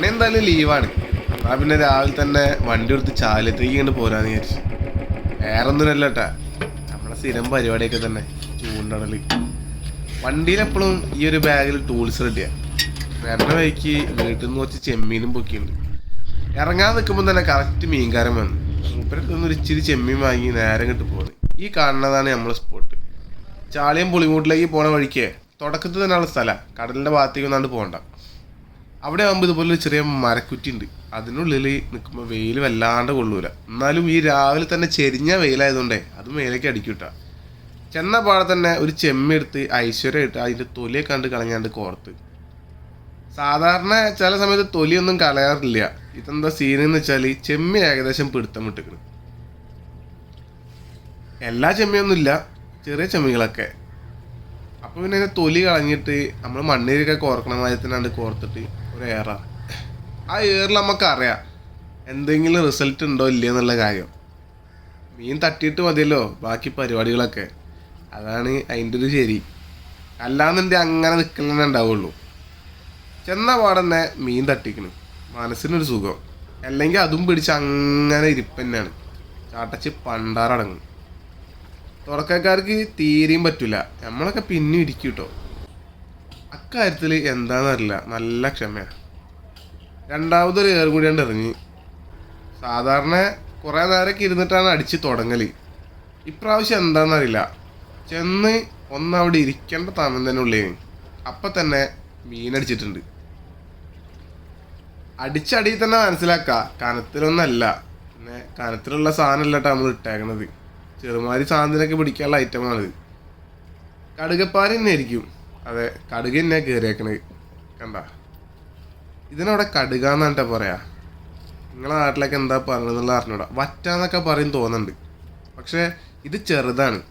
പണി എന്തായാലും ലീവാണ്. ആ പിന്നെ രാവിലെ തന്നെ വണ്ടി എടുത്ത് ചാലത്തേക്ക് ഇങ്ങോട്ട് പോരാന്ന് വിചാരിച്ചു. വേറെ ഒന്നുമില്ല കേട്ടാ നമ്മളെ സ്ഥിരം പരിപാടിയൊക്കെ തന്നെ ചൂണ്ടടൽ വണ്ടിയിൽ എപ്പോഴും ഈ ഒരു ബാഗിൽ ടൂൾസ് റെഡിയാ വരണ വഴിക്ക് വീട്ടിൽ നിന്ന് കുറച്ച് ചെമ്മീനും പൊക്കിയുണ്ട് ഇറങ്ങാൻ നിൽക്കുമ്പോൾ തന്നെ കറക്റ്റ് മീൻകാരൻ വന്നു. മൂപ്പരൊക്കെ ഒന്ന് ഇച്ചിരി ചെമ്മീൻ വാങ്ങി നേരം ഇങ്ങോട്ട് പോകുന്നത് ഈ കാണുന്നതാണ് നമ്മളെ സ്പോട്ട് ചാളിയം പുളിമൂട്ടിലേക്ക് പോണ വഴിക്ക് തുടക്കത്തിൽ തന്നെയുള്ള സ്ഥലമാണ് കടലിന്റെ ഭാഗത്തേക്ക് ഒന്നാണ്ട് പോകണ്ട അവിടെ ആകുമ്പോൾ ഇതുപോലെ ഒരു ചെറിയ മരക്കുറ്റി ഉണ്ട് അതിനുള്ളിൽ നിൽക്കുമ്പോൾ വെയിൽ വല്ലാണ്ട് കൊള്ളൂല. എന്നാലും ഈ രാവിലെ തന്നെ ചെരിഞ്ഞ വെയിലായതുകൊണ്ടേ അത് മേലേക്ക് അടിക്കൂട്ടാ ചെന്ന പാടെ തന്നെ ഒരു ചെമ്മെടുത്ത് ഐശ്വര്യം ഇട്ട് അതിന്റെ തൊലിയെ കണ്ട് കളഞ്ഞാണ്ട് കോർത്ത്. സാധാരണ ചില സമയത്ത് തൊലിയൊന്നും കളയാറില്ല ഇതെന്താ സീനെന്ന് വെച്ചാൽ ചെമ്മി ഏകദേശം പിടുത്തം വിട്ടിക്കണം. എല്ലാ ചെമ്മിയൊന്നുമില്ല ചെറിയ ചെമ്മികളൊക്കെ. അപ്പോൾ പിന്നെ തൊലി കളഞ്ഞിട്ട് നമ്മൾ മണ്ണിലൊക്കെ കോർക്കണ തന്നെ കോർത്തിട്ട് ഒരു ഏറാ ആ ഏറിൽ നമുക്ക് അറിയാം എന്തെങ്കിലും റിസൾട്ട് ഉണ്ടോ ഇല്ലയോ എന്നുള്ള കാര്യം. മീൻ തട്ടിയിട്ട് മതിയല്ലോ ബാക്കി പരിപാടികളൊക്കെ. അതാണ് അതിന്റെ ഒരു ശരി. അല്ലാന്നുണ്ടെങ്കിൽ അങ്ങനെ നിൽക്കുന്നതന്നെ ഉണ്ടാവുള്ളൂ ചെന്ന പാടന്നെ മീൻ തട്ടിക്കണം. മനസ്സിനൊരു സുഖം. അല്ലെങ്കിൽ അതും പിടിച്ച് അങ്ങനെ ഇരിപ്പന്നെയാണ് ചാട്ടച്ച് പണ്ടാറടങ്ങും. തുടക്കക്കാർക്ക് തീരെയും പറ്റില്ല നമ്മളൊക്കെ പിന്നെ ഇരിക്കും കേട്ടോ അക്കാര്യത്തിൽ എന്താണെന്നറിയില്ല നല്ല ക്ഷമയാണ് രണ്ടാമതൊരു ഏർ കൂടിയാണ്ട് ഇറങ്ങി. സാധാരണ കുറേ നേരമൊക്കെ ഇരുന്നിട്ടാണ് അടിച്ച് തുടങ്ങൽ ഇപ്രാവശ്യം എന്താണെന്നറിയില്ല ചെന്ന് ഒന്നവിടെ ഇരിക്കേണ്ട താമം തന്നെ ഉള്ളേ. അപ്പം തന്നെ മീനടിച്ചിട്ടുണ്ട്. അടിച്ചടിയിൽ തന്നെ മനസ്സിലാക്ക. കനത്തിലൊന്നല്ല. പിന്നെ കനത്തിലുള്ള സാധനമല്ല നമ്മൾ ഇട്ടേക്കണത്. ചെറുമാരി സാധനത്തിനൊക്കെ പിടിക്കാനുള്ള ഐറ്റമാണിത് കടുകപ്പാരി തന്നെ ആയിരിക്കും അതെ കടുക് തന്നെ കയറിയേക്കണത് കണ്ട? ഇതിനവിടെ കടുക എന്നാണ്ട്ടാ പറയാ? നിങ്ങളെ നാട്ടിലൊക്കെ എന്താ പറഞ്ഞതെന്നുള്ള അറിഞ്ഞൂടാ. വറ്റാന്നൊക്കെ പറയും തോന്നുന്നുണ്ട്. പക്ഷേ ഇത് ചെറുതാണ്.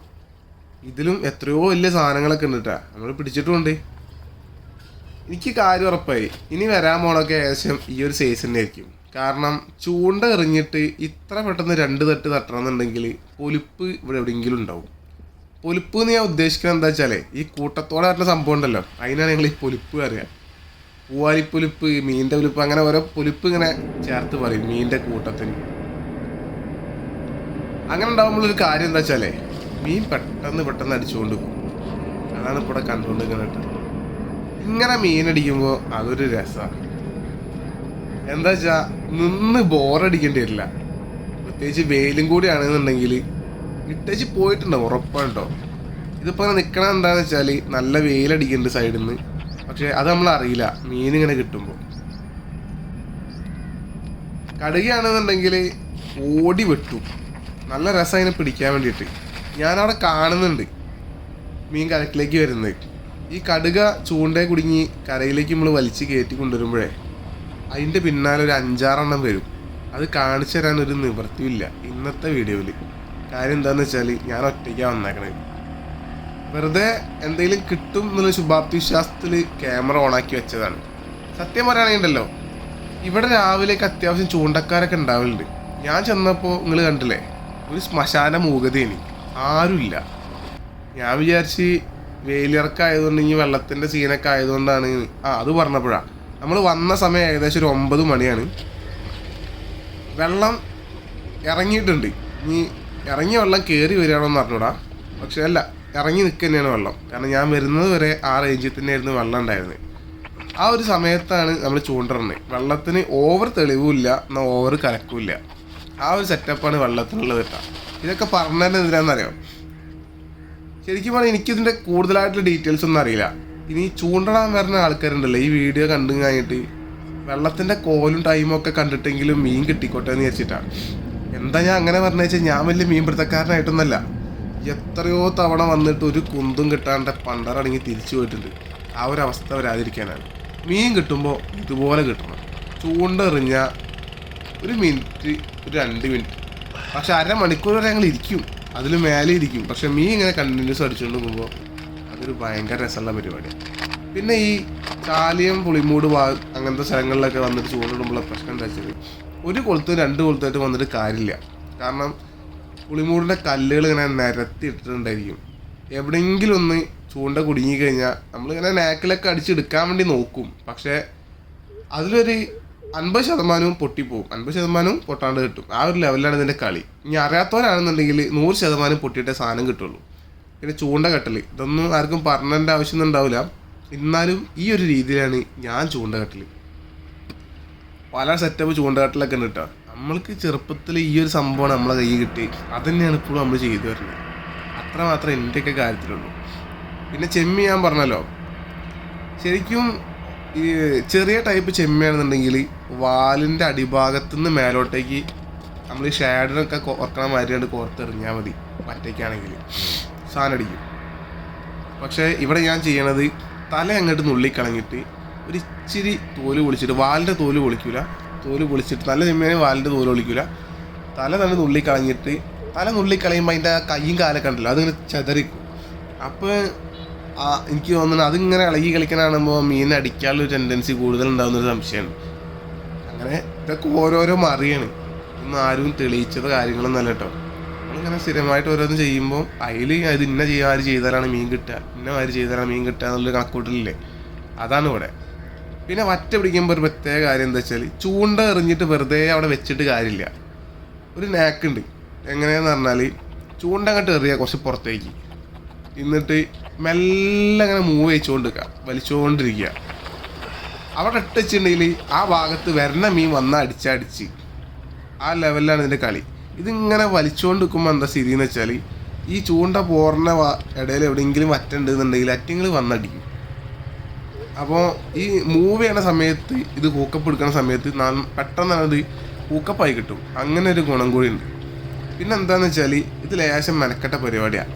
ഇതിലും എത്രയോ വലിയ സാധനങ്ങളൊക്കെ ഉണ്ട് നമ്മൾ പിടിച്ചിട്ടുമുണ്ട്. എനിക്ക് കാര്യം ഉറപ്പായി. ഇനി വരാൻ പോണൊക്കെ ഏകദേശം ഈ ഒരു സൈസ് ആയിരിക്കും. കാരണം ചൂണ്ട എറിഞ്ഞിട്ട് ഇത്ര പെട്ടെന്ന് രണ്ട് തട്ട് തട്ടണമെന്നുണ്ടെങ്കിൽ പൊലിപ്പ് ഇവിടെ എവിടെയെങ്കിലും ഉണ്ടാവും. പൊലിപ്പ് എന്ന് ഞാൻ ഉദ്ദേശിക്കുന്നത് എന്താ വെച്ചാൽ ഈ കൂട്ടത്തോടെ ആയിട്ടുള്ള സംഭവം ഉണ്ടല്ലോ. അതിനാണ് ഞങ്ങൾ ഈ പൊലിപ്പ് അറിയാം പൂവാലിപ്പൊലിപ്പ് മീന്റെ പൊലിപ്പ് അങ്ങനെ ഓരോ പൊലിപ്പ് ഇങ്ങനെ ചേർത്ത് പറയും മീന്റെ കൂട്ടത്തിന്. അങ്ങനെ ഉണ്ടാകുമ്പോൾ ഒരു കാര്യം എന്താ വെച്ചാലേ മീൻ പെട്ടെന്ന് പെട്ടെന്ന് അടിച്ചുകൊണ്ട് പോകും. അതാണ് ഇവിടെ കണ്ടുകൊണ്ടിരിക്കുന്നത് ഇങ്ങനെ മീനടിക്കുമ്പോൾ അതൊരു രസമാണ് എന്താ വെച്ചാൽ നിന്ന് ബോറടിക്കേണ്ടി വരില്ല. പ്രത്യേകിച്ച് വെയിലും കൂടി ആണെന്നുണ്ടെങ്കിൽ ഇട്ടേച്ച് പോയിട്ടുണ്ടോ ഉറപ്പായിട്ടോ ഇതിപ്പോൾ നിൽക്കണം എന്താണെന്ന് വെച്ചാൽ നല്ല വെയിലടിക്കുന്നുണ്ട് സൈഡിൽ നിന്ന് പക്ഷെ അത് നമ്മൾ അറിയില്ല മീൻ ഇങ്ങനെ കിട്ടുമ്പോൾ കടുകയാണെന്നുണ്ടെങ്കിൽ ഓടി വെട്ടു. നല്ല രസം അതിനെ പിടിക്കാൻ വേണ്ടിയിട്ട്. ഞാനവിടെ കാണുന്നുണ്ട് മീൻ കരക്കിലേക്ക് വരുന്നത്. ഈ കടുക ചൂണ്ടയെ കുടുങ്ങി കരയിലേക്ക് നമ്മൾ വലിച്ച് കയറ്റി കൊണ്ടുവരുമ്പോഴേ അതിന്റെ പിന്നാലെ ഒരു അഞ്ചാറെണ്ണം വരും. അത് കാണിച്ചു തരാനൊരു നിവൃത്തിയില്ല ഇന്നത്തെ വീഡിയോയിൽ കാര്യം എന്താണെന്ന് വെച്ചാൽ ഞാൻ ഒറ്റയ്ക്കാണ് വന്നേക്കണത് വെറുതെ എന്തെങ്കിലും കിട്ടും എന്നുള്ള ശുഭാപ്തി വിശ്വാസത്തിൽ ക്യാമറ ഓണാക്കി വെച്ചതാണ്. സത്യം പറയുകയാണെങ്കിലോ ഇവിടെ രാവിലേക്ക് അത്യാവശ്യം ചൂണ്ടക്കാരൊക്കെ ഉണ്ടാവലുണ്ട്. ഞാൻ ചെന്നപ്പോൾ നിങ്ങൾ കണ്ടില്ലേ? ഒരു ശ്മശാന മൂകതേനി. ആരുമില്ല ഞാൻ വിചാരിച്ച് വെയിലിറക്കായതുകൊണ്ട് ഇനി വെള്ളത്തിന്റെ സീനൊക്കെ ആയതുകൊണ്ടാണ് ആ അത് പറഞ്ഞപ്പോഴാണ് നമ്മൾ വന്ന സമയം ഏകദേശം ഒരു ഒമ്പത് മണിയാണ്. വെള്ളം ഇറങ്ങിയിട്ടുണ്ട്. ഇനി ഇറങ്ങിയ വെള്ളം കയറി വരികയാണെന്ന് അറിഞ്ഞൂടാ. പക്ഷെ അല്ല ഇറങ്ങി നിൽക്കുക തന്നെയാണ് വെള്ളം. കാരണം ഞാൻ വരുന്നത് വരെ ആ റേഞ്ചിൽ തന്നെയായിരുന്നു വെള്ളം ഉണ്ടായിരുന്നത് ആ ഒരു സമയത്താണ് നമ്മൾ ചൂണ്ടിടുന്നത് വെള്ളത്തിന് ഓവർ തെളിവില്ല എന്നാൽ ഓവർ കലക്കില്ല. ആ ഒരു സെറ്റപ്പാണ് വെള്ളത്തിനുള്ളത് കേട്ടോ. ഇതൊക്കെ പറഞ്ഞതിന് എന്തിനാണെന്നറിയാം ശരിക്കും പറഞ്ഞാൽ എനിക്കിതിന്റെ കൂടുതലായിട്ടുള്ള ഡീറ്റെയിൽസ് ഒന്നും അറിയില്ല. ഇനി ചൂണ്ടടാൻ വരുന്ന ആൾക്കാരുണ്ടല്ലോ ഈ വീഡിയോ കണ്ടു കഴിഞ്ഞിട്ട്. വെള്ളത്തിന്റെ കോലും ടൈമൊക്കെ കണ്ടിട്ടെങ്കിലും മീൻ കിട്ടിക്കോട്ടെ എന്ന് വിചാരിച്ചിട്ടാണ് എന്താ ഞാൻ അങ്ങനെ പറഞ്ഞു വെച്ചാൽ ഞാൻ വലിയ മീൻപിടുത്തക്കാരനായിട്ടൊന്നല്ല. എത്രയോ തവണ വന്നിട്ട് ഒരു കുന്തും കിട്ടാണ്ട് പണ്ടറടങ്ങി തിരിച്ചു പോയിട്ടുണ്ട്. ആ ഒരു അവസ്ഥ വരാതിരിക്കാനാണ്. മീൻ കിട്ടുമ്പോൾ ഇതുപോലെ കിട്ടണം. ചൂണ്ട എറിഞ്ഞ ഒരു മിനിറ്റ് ഒരു രണ്ട് മിനിറ്റ്. പക്ഷെ അരമണിക്കൂർ വരെ ഞങ്ങൾ ഇരിക്കും. അതിൽ മേലെ ഇരിക്കും. പക്ഷെ മീൻ ഇങ്ങനെ കണ്ടിന്യൂസ് അടിച്ചുകൊണ്ട് പോകുമ്പോൾ അതൊരു ഭയങ്കര രസമുള്ള പരിപാടിയാണ് പിന്നെ ഈ ചാലിയം പുളിമൂട് ഭാഗം അങ്ങനത്തെ സ്ഥലങ്ങളിലൊക്കെ വന്നിട്ട് ചൂണ്ടിടുമ്പോഴുള്ള പ്രശ്നം എന്താ വെച്ചാൽ ഒരു കൊളുത്തും രണ്ട് കൊളുത്തായിട്ട് വന്നിട്ട് കാര്യമില്ല. കാരണം പുളിമൂടിന്റെ കല്ലുകൾ ഇങ്ങനെ നിരത്തി ഇട്ടിട്ടുണ്ടായിരിക്കും. എവിടെയെങ്കിലും ഒന്ന് ചൂണ്ട കുടുങ്ങി കഴിഞ്ഞാൽ നമ്മളിങ്ങനെ നാക്കിലൊക്കെ അടിച്ചെടുക്കാൻ വേണ്ടി നോക്കും. പക്ഷേ അതിലൊരു അൻപത് ശതമാനവും പൊട്ടിപ്പോവും. അൻപത് ശതമാനവും പൊട്ടാണ്ട് കിട്ടും. ആ ഒരു ലെവലിലാണ് ഇതിന്റെ കളി. ഇനി അറിയാത്തവരാണെന്നുണ്ടെങ്കിൽ നൂറ് ശതമാനം പൊട്ടിയിട്ടേ സാധനം കിട്ടുള്ളൂ. പിന്നെ ചൂണ്ട കെട്ടൽ ഇതൊന്നും ആർക്കും പറഞ്ഞതിന്റെ ആവശ്യമൊന്നും ഉണ്ടാവില്ല. എന്നാലും ഈ ഒരു രീതിയിലാണ് ഞാൻ ചൂണ്ട കെട്ടൽ പല സെറ്റപ്പ് ചൂണ്ടകാട്ടിലൊക്കെ ഉണ്ട് കേട്ടോ നമ്മൾക്ക് ചെറുപ്പത്തിൽ ഈ ഒരു സംഭവമാണ് നമ്മളെ കയ്യിൽ കിട്ടി അത് തന്നെയാണ് ഇപ്പോഴും നമ്മൾ ചെയ്തു വരുന്നത്. അത്ര മാത്രമേ എന്റെയൊക്കെ കാര്യത്തിലുള്ളൂ. പിന്നെ ചെമ്മി ഞാൻ പറഞ്ഞല്ലോ. ശരിക്കും ഈ ചെറിയ ടൈപ്പ് ചെമ്മിയാണെന്നുണ്ടെങ്കിൽ വാലിന്റെ അടിഭാഗത്തു നിന്ന് മേലോട്ടേക്ക് നമ്മൾ ഈ ഷാഡിനൊക്കെ കോർക്കണ മാതിരി കണ്ട് കോർത്തെറിഞ്ഞാൽ മതി. മറ്റേക്കാണെങ്കിൽ സാധനം അടിക്കും. പക്ഷേ ഇവിടെ ഞാൻ ചെയ്യണത് തല അങ്ങോട്ട് നുള്ളിക്കളഞ്ഞിട്ട് ഒരു ഇച്ചിരി തോൽ പൊളിച്ചിട്ട് വാലിന്റെ തോൽ പൊളിക്കൂല. തോൽ പൊളിച്ചിട്ട് നല്ല ചെമ്മീനെ വാലിന്റെ തോൽ പൊളിക്കൂല. തല തന്നെ നുള്ളിക്കളഞ്ഞിട്ട് തല നുള്ളി കളയുമ്പോൾ അതിന്റെ കൈയും കാലൊക്കെ ഉണ്ടല്ലോ അതിങ്ങനെ ചെതറിക്കും. അപ്പോൾ എനിക്ക് തോന്നുന്നത് അതിങ്ങനെ ഇളകി കളിക്കാനാകുമ്പോൾ മീൻ അടിക്കാനുള്ള ഒരു ടെൻഡൻസി കൂടുതൽ ഉണ്ടാകുന്നൊരു സംശയമാണ്. അങ്ങനെ ഇതൊക്കെ ഓരോരോ മറിയാണ്. ഒന്നും ആരും തെളിയിച്ചത് കാര്യങ്ങളൊന്നല്ല കേട്ടോ. നമ്മളിങ്ങനെ സ്ഥിരമായിട്ട് ഓരോന്ന് ചെയ്യുമ്പോൾ അതിൽ അത് ഇന്ന ചെയ്യാൻ ആര് ചെയ്താലാണ് മീൻ കിട്ടുക ഇന്ന ആര് ചെയ്താലാണ് മീൻ കിട്ടുക എന്നുള്ളൊരു കണക്കൂട്ടലില്ലേ? അതാണ് ഇവിടെ. പിന്നെ വറ്റ പിടിക്കുമ്പോൾ ഒരു പ്രത്യേക കാര്യം എന്താ വെച്ചാൽ ചൂണ്ട എറിഞ്ഞിട്ട് വെറുതെ അവിടെ വെച്ചിട്ട് കാര്യമില്ല. ഒരു നാക്കുണ്ട് എങ്ങനെയാന്ന് പറഞ്ഞാൽ ചൂണ്ട അങ്ങോട്ട് എറിയുക കുറച്ച് പുറത്തേക്ക്. എന്നിട്ട് മെല്ലെ അങ്ങനെ മൂവ് വെച്ചുകൊണ്ടിരിക്കുക വലിച്ചുകൊണ്ടിരിക്കുക അവിടെ ഇട്ട് വെച്ചിട്ടുണ്ടെങ്കിൽ ആ ഭാഗത്ത് വരണ മീൻ വന്ന അടിച്ചടിച്ച് ആ ലെവലിലാണ് ഇതിന്റെ കളി. ഇതിങ്ങനെ വലിച്ചുകൊണ്ട് നിൽക്കുമ്പോൾ എന്താ സ്ഥിതി എന്ന് വെച്ചാൽ ഈ ചൂണ്ട പോറിന്റെ ഇടയിൽ എവിടെയെങ്കിലും വറ്റുണ്ടെന്നുണ്ടെങ്കിൽ അറ്റങ്ങൾ വന്നടിക്കും. അപ്പോൾ ഈ മൂവ് ചെയ്യണ സമയത്ത് ഇത് ഹൂക്കപ്പ് എടുക്കുന്ന സമയത്ത് ന- പെട്ടെന്ന് അത് ഹൂക്കപ്പായി കിട്ടും. അങ്ങനെ ഒരു ഗുണം കൂടി ഉണ്ട്. പിന്നെ എന്താന്ന് വെച്ചാൽ ഇത് ലേശം മെനക്കെട്ട പരിപാടിയാണ്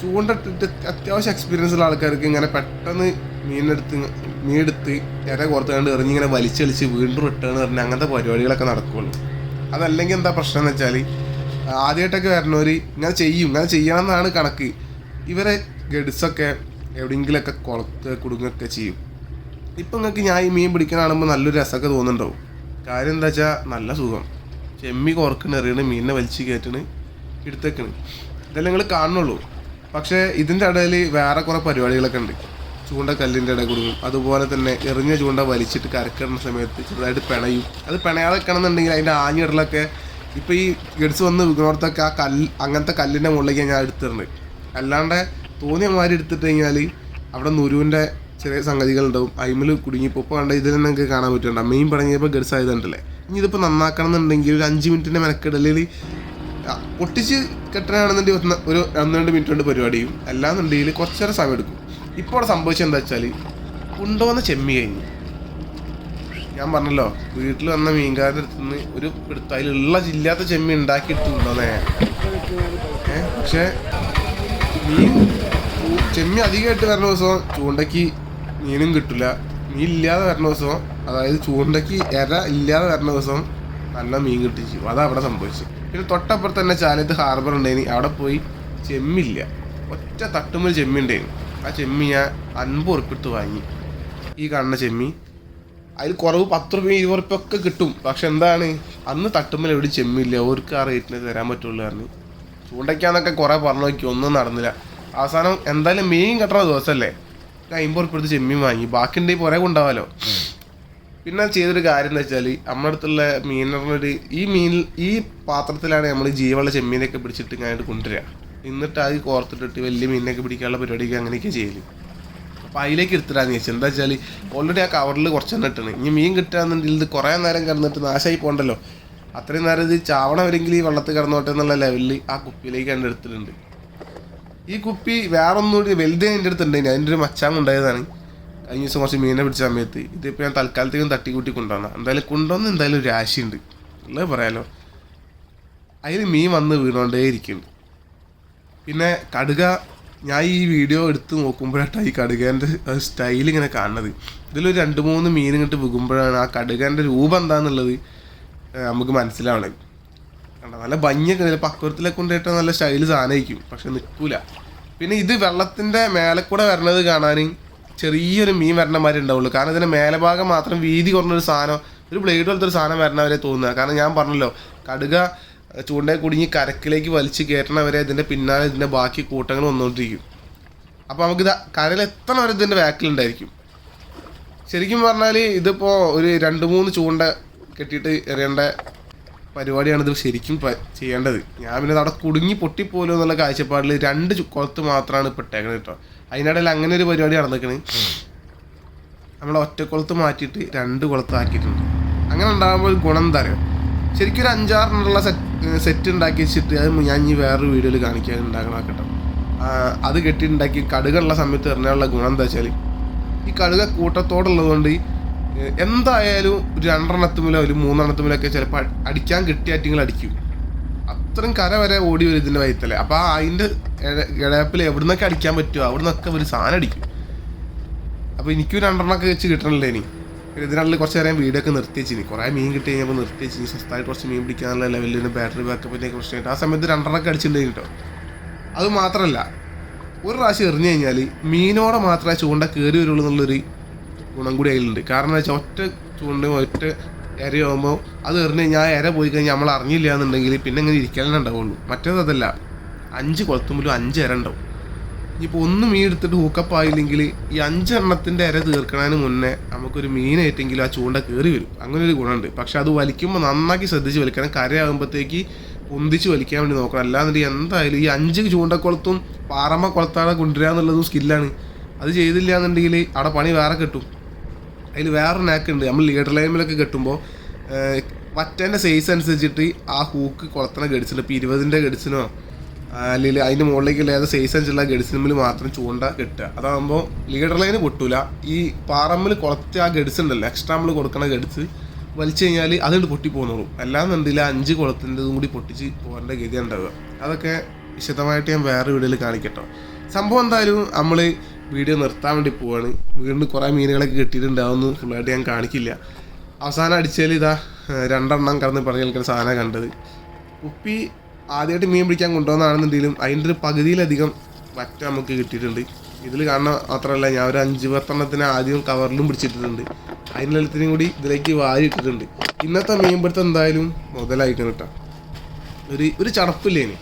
ചൂണ്ടിട്ടിട്ട് അത്യാവശ്യം എക്സ്പീരിയൻസ് ഉള്ള ആൾക്കാർക്ക് ഇങ്ങനെ പെട്ടെന്ന് മീനെടുത്ത് മീനെടുത്ത് ഇര കോർത്തുകൊണ്ട് എറിഞ്ഞ് ഇങ്ങനെ വലിച്ചളിച്ച് വീണ്ടും റിട്ടേൺ എറിഞ്ഞ് അങ്ങനത്തെ പരിപാടികളൊക്കെ നടക്കുള്ളൂ. അതല്ലെങ്കിൽ എന്താ പ്രശ്നം എന്ന് വെച്ചാൽ ആദ്യമായിട്ടൊക്കെ വരണവർ ഇങ്ങനെ ചെയ്യും. ഇങ്ങനെ ചെയ്യണം എന്നാണ് കണക്ക്. ഇവരെ ഗഡ്സൊക്കെ എവിടെയെങ്കിലുമൊക്കെ കുളത്ത് കുടുങ്ങൊക്കെ ചെയ്യും. ഇപ്പം നിങ്ങൾക്ക് ഞാൻ ഈ മീൻ പിടിക്കാൻ കാണുമ്പോൾ നല്ലൊരു രസമൊക്കെ തോന്നുന്നുണ്ടാവും. കാര്യം എന്താ വെച്ചാൽ നല്ല സുഖം. ചെമ്മി കോർക്കണ് എറിയണ് മീനിനെ വലിച്ചു കയറ്റണ് എടുത്തേക്കണ്. ഇതെല്ലാം നിങ്ങൾ കാണുന്നുള്ളൂ. പക്ഷേ ഇതിന്റെ ഇടയിൽ വേറെ കുറേ പരിപാടികളൊക്കെ ഉണ്ട്. ചൂണ്ട കല്ലിന്റെ ഇട കൊടുക്കും അതുപോലെ തന്നെ എറിഞ്ഞ ചൂണ്ട വലിച്ചിട്ട് കരക്കിടുന്ന സമയത്ത് ചെറുതായിട്ട് പിണയും. അത് പിണയാതെ നിൽക്കണമെന്നുണ്ടെങ്കിൽ അതിന്റെ ആഞ്ഞിടലൊക്കെ ഇപ്പോൾ ഈ ഗഡ്സ് വന്ന് വിഗ്നോർത്തൊക്കെ ആ കല്ല് അങ്ങനത്തെ കല്ലിന്റെ മുകളിലേക്ക് ഞാൻ എടുത്തിട്ടുണ്ട്. അല്ലാണ്ട് തോന്നിയ മാതിരി എടുത്തിട്ട് കഴിഞ്ഞാൽ അവിടെ നുരുവിന്റെ ചെറിയ സംഗതികളുണ്ടാവും. അയിമിൽ കുടുങ്ങിപ്പോൾ ഇപ്പോൾ കണ്ട ഇതിൽ തന്നെ നിങ്ങൾക്ക് കാണാൻ പറ്റുന്നുണ്ട്. മെയിൻ പറഞ്ഞപ്പോൾ ഗഡ്സ് ആയതുണ്ടല്ലേ ഇനി ഇതിപ്പോൾ നന്നാക്കണം എന്നുണ്ടെങ്കിൽ ഒരു അഞ്ച് മിനിറ്റിന്റെ മെനക്കെടലിൽ പൊട്ടിച്ച് കെട്ടാനാണെന്നുണ്ടെങ്കിൽ ഒരു ഒന്ന് രണ്ട് മിനിറ്റ് കൊണ്ട് പരിപാടിയും. അല്ലാന്നുണ്ടെങ്കിൽ കുറച്ചേരം സമയം എടുക്കും ഇപ്പോൾ അവിടെ സംഭവിച്ചത് എന്താ വെച്ചാൽ കൊണ്ടുവന്ന ചെമ്മി കഴിഞ്ഞു. ഞാൻ പറഞ്ഞല്ലോ വീട്ടിൽ വന്ന മീൻകാരുടെ അടുത്ത് നിന്ന് ഒരു അതിലുള്ള ഇല്ലാത്ത ചെമ്മി ഉണ്ടാക്കി എടുത്ത് കൊണ്ടുവന്നേ പക്ഷേ മീൻ ചെമ്മി അധികമായിട്ട് വരുന്ന ദിവസം ചൂണ്ടയ്ക്ക് മീനും കിട്ടില്ല മീൻ ഇല്ലാതെ വരുന്ന ദിവസം അതായത് ചൂണ്ടയ്ക്ക് ഇര ഇല്ലാതെ വരുന്ന ദിവസം നല്ല മീൻ കിട്ടിച്ചു. അതാ അവിടെ സംഭവിച്ചു പിന്നെ തൊട്ടപ്പുറത്ത് തന്നെ ചാലത്ത് ഹാർബർ ഉണ്ടായിന്. അവിടെ പോയി ചെമ്മില്ല ഒറ്റ തട്ടുമ്പോൾ ചെമ്മി ഉണ്ടായിരുന്നു ആ ചെമ്മി ഞാൻ അൻപത് ഉറുപ്പിട്ട് വാങ്ങി. ഈ കാണുന്ന ചെമ്മി അതിൽ കുറവ് പത്ത് റുപ്യ ഇരുപത് റുപ്യ ഒക്കെ കിട്ടും. പക്ഷെ എന്താണ്? അന്ന് തട്ടുമ്പോൾ എവിടെ ചെമ്മില്ല അവർക്ക് ആ റേറ്റിന് തരാൻ പറ്റുള്ളൂ പറഞ്ഞു. ചൂണ്ടയ്ക്കാന്നൊക്കെ കുറേ പറഞ്ഞു നോക്കി. ഒന്നും നടന്നില്ല. അവസാനം എന്തായാലും മീൻ കെട്ടണ ദിവസമല്ലേ അമ്പത് റുപ്യ എടുത്ത് ചെമ്മീൻ വാങ്ങി. ബാക്കി ഉണ്ടെങ്കിൽ പുറകെ കൊണ്ടാവാലോ പിന്നെ ചെയ്തൊരു കാര്യം എന്താ വെച്ചാൽ നമ്മുടെ അടുത്തുള്ള മീനറിനൊരു ഈ മീൻ ഈ പാത്രത്തിലാണ് നമ്മൾ ജീവുള്ള ചെമ്മീനൊക്കെ പിടിച്ചിട്ട് ഇങ്ങനെ കൊണ്ടുവരിക. എന്നിട്ട് അത് കോർത്തിട്ടിട്ട് വലിയ മീനൊക്കെ പിടിക്കാനുള്ള പരിപാടിയൊക്കെ അങ്ങനെയൊക്കെ ചെയ്യൽ. അപ്പം അതിലേക്ക് എടുത്തിട്ടാന്ന് ചോദിച്ചത് എന്താ വെച്ചാൽ ഓൾറെഡി ആ കവറിൽ കുറച്ചെണ്ണം ഇട്ടാണ്. ഇനി മീൻ കിട്ടുകയാണെന്നുണ്ടെങ്കിൽ ഇത് കുറേ നേരം കിടന്നിട്ട് നാശമായി പോകണ്ടല്ലോ? അത്രയും നേരം ഇത് ചാവണവരെങ്കിൽ ഈ വെള്ളത്തിൽ കിടന്നോട്ടെ എന്നുള്ള ലെവലിൽ ആ കുപ്പിയിലേക്ക് കണ്ട് എടുത്തിട്ടുണ്ട്. ഈ കുപ്പി വേറെ ഒന്നുകൂടി വലുത് എന്റെ അടുത്തുണ്ടായിന്. അതിന്റെ ഒരു മച്ചാൻ ഉണ്ടായതാണ്. കഴിഞ്ഞ ദിവസം കുറച്ച് മീനെ പിടിച്ച സമയത്ത്. ഇതിപ്പോൾ ഞാൻ തൽക്കാലത്തേക്കും തട്ടിക്കൂട്ടി കൊണ്ടുവന്ന എന്തായാലും കൊണ്ടുവന്ന് എന്തായാലും ഒരു ആശയുണ്ട്. അല്ലേ പറയാലോ. അതിൽ മീൻ വന്ന് വീണോണ്ടേ ഇരിക്കുന്നുണ്ട് പിന്നെ കടുക ഞാൻ ഈ വീഡിയോ എടുത്ത് നോക്കുമ്പോഴാണ് ഈ കടുകേന്റെ സ്റ്റൈൽ ഇങ്ങനെ കാണുന്നത്. ഇതിലൊരു രണ്ട് മൂന്ന് മീൻ ഇങ്ങോട്ട് വിൽക്കുമ്പോഴാണ് ആ കടുകേന്റെ രൂപം എന്താണെന്നുള്ളത് നമുക്ക് മനസ്സിലാവണത്. കണ്ടോ നല്ല ഭംഗിയൊക്കെ ഇതിൽ പക്വത്തിലെ കൊണ്ടിട്ട് നല്ല സ്റ്റൈൽ സാധനമായിരിക്കും. പക്ഷെ നിൽക്കൂല പിന്നെ ഇത് വെള്ളത്തിന്റെ മേലെ കൂടെ വരണത് കാണാൻ ചെറിയൊരു മീൻ വരണ മാതിരി ഉണ്ടാവുള്ളൂ. കാരണം ഇതിന്റെ മേലെ ഭാഗം മാത്രം വീതി കുറഞ്ഞൊരു സാധനം ഒരു ബ്ലേഡ് പോലത്തെ ഒരു സാധനം വരണവരെ തോന്നുക. കാരണം ഞാൻ പറഞ്ഞല്ലോ കടുക ചൂണ്ടയിൽ കുടുങ്ങി കരക്കിലേക്ക് വലിച്ച് കയറ്റണവരെ ഇതിന്റെ പിന്നാലെ ഇതിന്റെ ബാക്കി കൂട്ടങ്ങൾ വന്നുകൊണ്ടിരിക്കും അപ്പോൾ നമുക്കിത് കരയിൽ എത്തണ വരെ ഇതിന്റെ ബാക്കിലുണ്ടായിരിക്കും ശരിക്കും പറഞ്ഞാൽ ഇതിപ്പോൾ ഒരു രണ്ട് മൂന്ന് ചൂണ്ട കെട്ടിയിട്ട് എറിയേണ്ട പരിപാടിയാണ് ഇത് ശരിക്കും ചെയ്യേണ്ടത്. ഞാൻ പിന്നെ അവിടെ കുടുങ്ങി പൊട്ടിപ്പോലോ എന്നുള്ള കാഴ്ചപ്പാടിൽ രണ്ട് കുളത്ത് മാത്രമാണ് പെട്ടേക്കണത് കേട്ടോ. അതിനിടയിൽ അങ്ങനെ ഒരു പരിപാടി നടന്നിക്കണ്. നമ്മൾ ഒറ്റക്കുളത്ത് മാറ്റിയിട്ട് രണ്ട് കുളത്ത് ആക്കിയിട്ടുണ്ട്. അങ്ങനെ ഉണ്ടാകുമ്പോൾ ഒരു ഗുണം എന്താ പറയുക ശരിക്കും ഒരു അഞ്ചാറിനുള്ള സെറ്റ് സെറ്റ് ഉണ്ടാക്കി വെച്ചിട്ട് അത് ഞാൻ ഇനി വേറൊരു വീഡിയോയിൽ കാണിക്കാൻ ഉണ്ടാക്കണം കേട്ടോ അത് കെട്ടി ഉണ്ടാക്കി സമയത്ത് എറിഞ്ഞാലുള്ള ഗുണം എന്താ വെച്ചാൽ ഈ കടുക കൂട്ടത്തോടുള്ളതുകൊണ്ട് എന്തായാലും രണ്ടെണ്ണത്തുമിലോ ഒരു മൂന്നെണ്ണത്തുമിലൊക്കെ ചിലപ്പോൾ അടിക്കാൻ കിട്ടിയാറ്റിങ്ങൾ അടിക്കും. അത്രയും കര വരെ ഓടി വരും ഇതിന്റെ വയത്തല്ലേ അപ്പോൾ അതിന്റെ ഇടയപ്പിൽ എവിടുന്നൊക്കെ അടിക്കാൻ പറ്റുമോ അവിടുന്നൊക്കെ ഒരു സാധനം അടിക്കും. അപ്പോൾ എനിക്കും രണ്ടെണ്ണമൊക്കെ വെച്ച് കിട്ടണല്ലേ ഇനി? ഇതിനുള്ളിൽ കുറച്ച് നേരം വീഡിയോ ഒക്കെ നിർത്തി വെച്ചിനി കുറേ മീൻ കിട്ടി കഴിഞ്ഞപ്പോൾ നിർത്തി വെച്ചിനി സ്വസ്ഥമായിട്ട് കുറച്ച് മീൻ പിടിക്കാനുള്ള ലെവലിന് ബാറ്ററി ബാക്കപ്പിന്റെ പ്രശ്നമായിട്ട്. ആ സമയത്ത് രണ്ടെണ്ണമൊക്കെ അടിച്ചിട്ടുണ്ടെങ്കിൽ കേട്ടോ. അത് മാത്രമല്ല ഒരു പ്രാവശ്യം എറിഞ്ഞു കഴിഞ്ഞാൽ മീനോടെ മാത്രമേ ചൂണ്ട കയറി വരുള്ളൂ എന്നുള്ളൊരു ഗുണം കൂടി അതിലുണ്ട്. കാരണം എന്താ വെച്ചാൽ ഒറ്റ ചൂണ്ടയും ഒറ്റ ഇരയാകുമ്പോൾ അത് എറിഞ്ഞ് കഴിഞ്ഞാൽ ഇര പോയി കഴിഞ്ഞാൽ നമ്മൾ അറിഞ്ഞില്ല എന്നുണ്ടെങ്കിൽ പിന്നെ ഇങ്ങനെ ഇരിക്കാനേ ഉണ്ടാവുള്ളൂ. മറ്റേത് അതല്ല അഞ്ച് കൊളത്തുമ്പോഴും അഞ്ച് ഇര ഉണ്ടാവും. ഇനിയിപ്പോൾ ഒന്ന് മീൻ എടുത്തിട്ട് ഹൂക്കപ്പ് ആയില്ലെങ്കിൽ ഈ അഞ്ചെണ്ണത്തിന്റെ ഇര തീർക്കണതിന് മുന്നേ നമുക്കൊരു മീനായിട്ടെങ്കിലും ആ ചൂണ്ട കയറി വരും. അങ്ങനെ ഒരു ഗുണമുണ്ട്. പക്ഷെ അത് വലിക്കുമ്പോൾ നന്നാക്കി ശ്രദ്ധിച്ച് വലിക്കണം. കരയാകുമ്പോഴത്തേക്ക് പൊന്തിച്ച് വലിക്കാൻ വേണ്ടി നോക്കണം. അല്ലാന്നുണ്ടെങ്കിൽ എന്തായാലും ഈ അഞ്ച് ചൂണ്ടക്കുളത്തും പാറമ്മ കുളത്താടെ കൊണ്ടുവരിക എന്നുള്ളതും സ്കില്ലാണ് അത് ചെയ്തില്ല എന്നുണ്ടെങ്കിൽ അവിടെ പണി വേറെ കിട്ടും. അതിൽ വേറെ നാക്ക് ഉണ്ട്. നമ്മൾ ലീഡർ ലൈനിലൊക്കെ കെട്ടുമ്പോൾ വറ്റേന്റെ സൈസ് അനുസരിച്ചിട്ട് ആ ഹൂക്ക് കുളത്തണ ഗഡിച്ചിട്ട് ഇപ്പോൾ ഇരുപതിന്റെ ഗഡിച്ചിനോ അല്ലെങ്കിൽ അതിന്റെ മുകളിലേക്കുള്ള ഏത് സൈസ് അനുസരിച്ചുള്ള ഗഡിസിനുമ്പിൽ മാത്രം ചൂണ്ട കെട്ടുക. അതാകുമ്പോൾ ലീഡർ ലൈന് പൊട്ടൂല. ഈ പാറമ്മിൽ കുളത്തി ആ ഗഡിസ് ഉണ്ടല്ലോ എക്സ്ട്രാ നമ്മൾ കൊടുക്കണ ഗഡിച്ച് വലിച്ചു കഴിഞ്ഞാൽ അതുകൊണ്ട് പൊട്ടി പോകുന്നുള്ളൂ അല്ലാന്നുണ്ടെങ്കിൽ അഞ്ച് കുളത്തിന്റെതും കൂടി പൊട്ടിച്ച് പോകേണ്ട ഗതി ഉണ്ടാവുക. അതൊക്കെ വിശദമായിട്ട് ഞാൻ വേറെ വീഡിയോയിൽ കാണിക്കട്ടോ. സംഭവം എന്തായാലും നമ്മൾ വീഡിയോ നിർത്താൻ വേണ്ടി പോവാണ്. വീണ്ടും കുറേ മീനുകളൊക്കെ കിട്ടിയിട്ടുണ്ട് അതൊന്നും ഫുള്ളായിട്ട് ഞാൻ കാണിക്കില്ല. അവസാനം അടിച്ചാൽ ഇതാ രണ്ടെണ്ണം കടന്ന് പറഞ്ഞ് നിൽക്കുന്ന സാധനം കണ്ടത്. ഉപ്പി ആദ്യമായിട്ട് മീൻ പിടിക്കാൻ കൊണ്ടുവന്നാണെന്നുണ്ടെങ്കിലും അതിന്റെ ഒരു പകുതിയിലധികം വറ്റ നമുക്ക് കിട്ടിയിട്ടുണ്ട്. ഇതിൽ കാണാൻ മാത്രമല്ല ഞാൻ ഒരു അഞ്ച് പത്തെണ്ണത്തിന് ആദ്യം കവറിലും പിടിച്ചിട്ടിട്ടുണ്ട്. അതിനെല്ലാത്തിനും കൂടി ഇതിലേക്ക് വാരി ഇട്ടിട്ടുണ്ട്. ഇന്നത്തെ മീൻപിടുത്തം എന്തായാലും മുതലായിരിക്കണം കേട്ടോ. ഒരു ഒരു ചടപ്പില്ലേന്.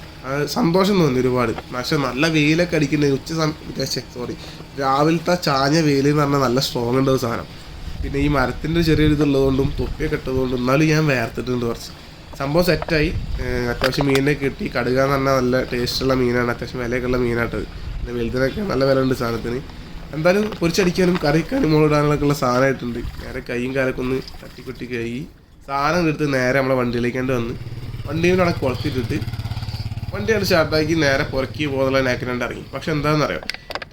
സന്തോഷം തോന്നി ഒരുപാട്. പക്ഷെ നല്ല വെയിലൊക്കെ അടിക്കുന്ന ഉച്ച സമയം സോറി രാവിലത്തെ ചാഞ്ഞ വെയിൽ എന്ന് പറഞ്ഞാൽ നല്ല സ്ട്രോങ് ഉണ്ട് സാധനം. പിന്നെ ഈ മരത്തിന്റെ ചെറിയൊരു ഇതുള്ളതുകൊണ്ടും തൊപ്പിയൊക്കെ ഇട്ടതുകൊണ്ടും എന്നാലും ഞാൻ വേർത്തിട്ടുണ്ട് കുറച്ച്. സംഭവം സെറ്റായി അത്യാവശ്യം മീനിനെ കിട്ടി. കടുക എന്ന് പറഞ്ഞാൽ നല്ല ടേസ്റ്റുള്ള മീനാണ്. അത്യാവശ്യം വിലയൊക്കെ ഉള്ള മീനായിട്ടത് പിന്നെ വെളുത്തിനൊക്കെ നല്ല വില ഉണ്ട് സാധനത്തിന്. എന്തായാലും പൊരിച്ചടിക്കാനും കറിക്കാനും മുകളിടാനൊക്കെ ഉള്ള സാധനമായിട്ടുണ്ട്. നേരെ കൈയും കാലൊക്കെ ഒന്ന് തട്ടിക്കുട്ടി കഴുകി സാധനം എടുത്ത് നേരെ നമ്മളെ വണ്ടിയിലേക്കാണ്ട് വന്ന് വണ്ടിയിൽ അവിടെ കുളത്തിട്ടിട്ട് വണ്ടിയാണ് സ്റ്റാർട്ടാക്കി നേരെ പുറക്കി പോകുന്നുള്ള നേക്കിനാണ്ട് ഇറങ്ങി. പക്ഷെ എന്താണെന്നറിയോ?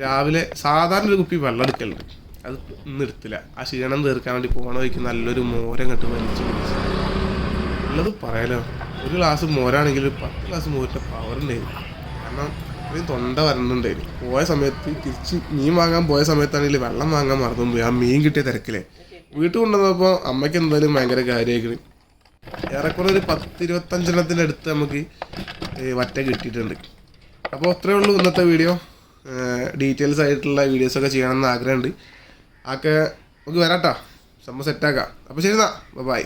രാവിലെ സാധാരണ ഒരു കുപ്പി വെള്ളം എടുക്കലുണ്ട്. അത് നിർത്തില്ല. ആ ക്ഷീണം തീർക്കാൻ വേണ്ടി പോകണ വഴിക്ക് നല്ലൊരു മോരം കെട്ട് വലിച്ചു പിടിച്ചു. ഉള്ളത് പറയാലോ? ഒരു ഗ്ലാസ് മോരാണെങ്കിൽ ഒരു പത്ത് ഗ്ലാസ് മോരിന്റെ പവർ ഉണ്ടായിരുന്നു. കാരണം അത്രയും തൊണ്ട വരണ്ടുണ്ടായിരുന്നു പോയ സമയത്ത് തിരിച്ച് മീൻ വാങ്ങാൻ പോയ സമയത്താണെങ്കിൽ വെള്ളം വാങ്ങാൻ മറന്നു പോയി ആ മീൻ കിട്ടിയ തിരക്കിലെ. വീട്ടിൽ കൊണ്ടുവന്നപ്പോൾ അമ്മയ്ക്ക് എന്തായാലും ഭയങ്കര കാര്യമായിരിക്കും ഏറെക്കുറെ ഒരു പത്ത് ഇരുപത്തഞ്ചെണ്ണത്തിന്റെ അടുത്ത് നമുക്ക് വറ്റ കിട്ടിയിട്ടുണ്ട്. അപ്പോൾ അത്രേ ഉള്ളൂ ഇന്നത്തെ വീഡിയോ ഡീറ്റെയിൽസ് ആയിട്ടുള്ള വീഡിയോസൊക്കെ ചെയ്യണമെന്ന് ആഗ്രഹമുണ്ട്. ആക്കെ നമുക്ക് വരാട്ടോ. സംഭവം സെറ്റാക്കാം അപ്പോൾ ശരി എന്നാ. ബൈ